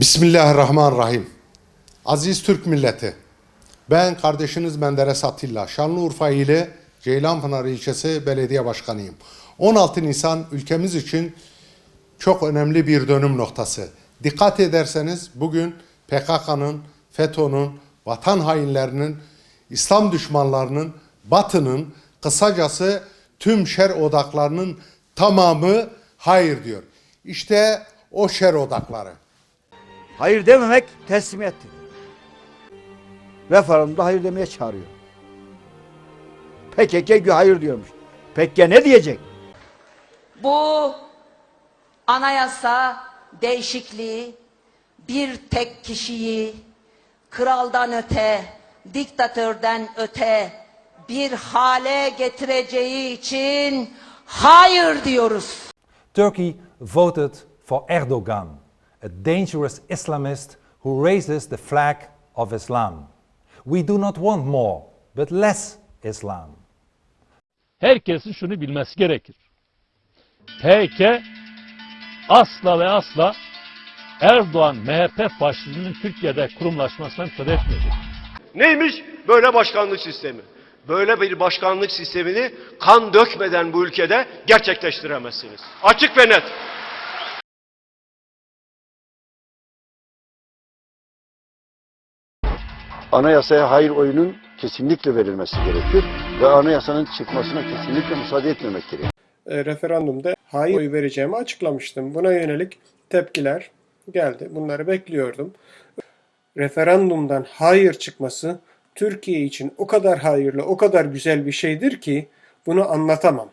Bismillahirrahmanirrahim. Aziz Türk milleti. Ben kardeşiniz Menderes Atilla. Şanlıurfa ili Ceylanpınar ilçesi belediye başkanıyım. 16 Nisan ülkemiz için çok önemli bir dönüm noktası. Dikkat ederseniz bugün PKK'nın, FETÖ'nün, vatan hainlerinin, İslam düşmanlarının, Batı'nın, kısacası tüm şer odaklarının tamamı hayır diyor. İşte o şer odakları. Hayır dememek teslimiyettir. Referandum da hayır demeye çağırıyor. PKK hayır diyormuş. PKK ne diyecek? Bu anayasa değişikliği bir tek kişiyi kraldan öte, diktatörden öte bir hale getireceği için hayır diyoruz. Turkey voted for Erdogan, a dangerous Islamist who raises the flag of Islam. We do not want more, but less Islam. herkesin şunu bilmesi gerekir. PK asla ve asla Erdoğan MHP faşizminin Türkiye'de kurumlaşmasına müsaade etmeyecek. Neymiş? Böyle başkanlık sistemi. Böyle bir başkanlık sistemini kan dökmeden bu ülkede gerçekleştiremezsiniz. Açık ve net. Anayasaya hayır oyunun kesinlikle verilmesi gerekir ve anayasanın çıkmasına kesinlikle müsaade etmemek gerekir. e, referandumda hayır oy vereceğimi açıklamıştım. Buna yönelik tepkiler geldi. Bunları bekliyordum. Referandumdan hayır çıkması Türkiye için o kadar hayırlı, o kadar güzel bir şeydir ki bunu anlatamam.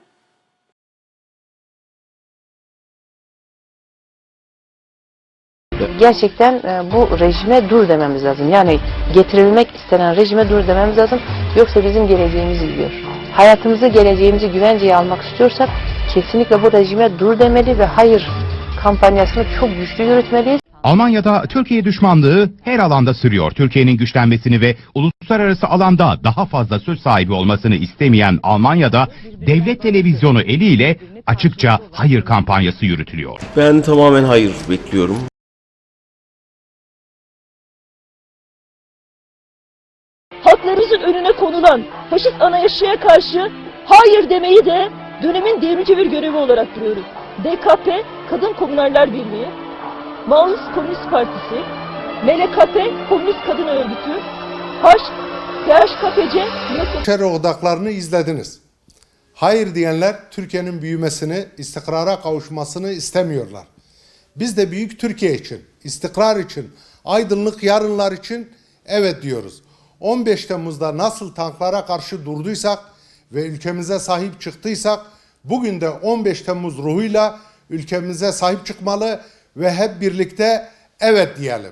Gerçekten e, bu rejime dur dememiz lazım. Yani getirilmek istenen rejime dur dememiz lazım. Yoksa bizim geleceğimiz gidiyor. Hayatımızı, geleceğimizi güvenceye almak istiyorsak kesinlikle bu rejime dur demeli ve hayır kampanyasını çok güçlü yürütmeliyiz. Almanya'da Türkiye düşmanlığı her alanda sürüyor. Türkiye'nin güçlenmesini ve uluslararası alanda daha fazla söz sahibi olmasını istemeyen Almanya'da devlet televizyonu eliyle açıkça hayır kampanyası yürütülüyor. Ben tamamen hayır bekliyorum. Halklarımızın önüne konulan faşist anayasaya karşı hayır demeyi de dönemin devrimci bir görevi olarak görüyoruz. DKP, Kadın Komünarlar Birliği, Maoist Komünist Partisi, MLKP, Komünist Kadın Örgütü, HAŞ, DHKPC, şer odaklarını izlediniz. Hayır diyenler Türkiye'nin büyümesini, istikrara kavuşmasını istemiyorlar. Biz de büyük Türkiye için, istikrar için, aydınlık yarınlar için evet diyoruz. 15 Temmuz'da nasıl tanklara karşı durduysak ve ülkemize sahip çıktıysak bugün de 15 Temmuz ruhuyla ülkemize sahip çıkmalı ve hep birlikte evet diyelim.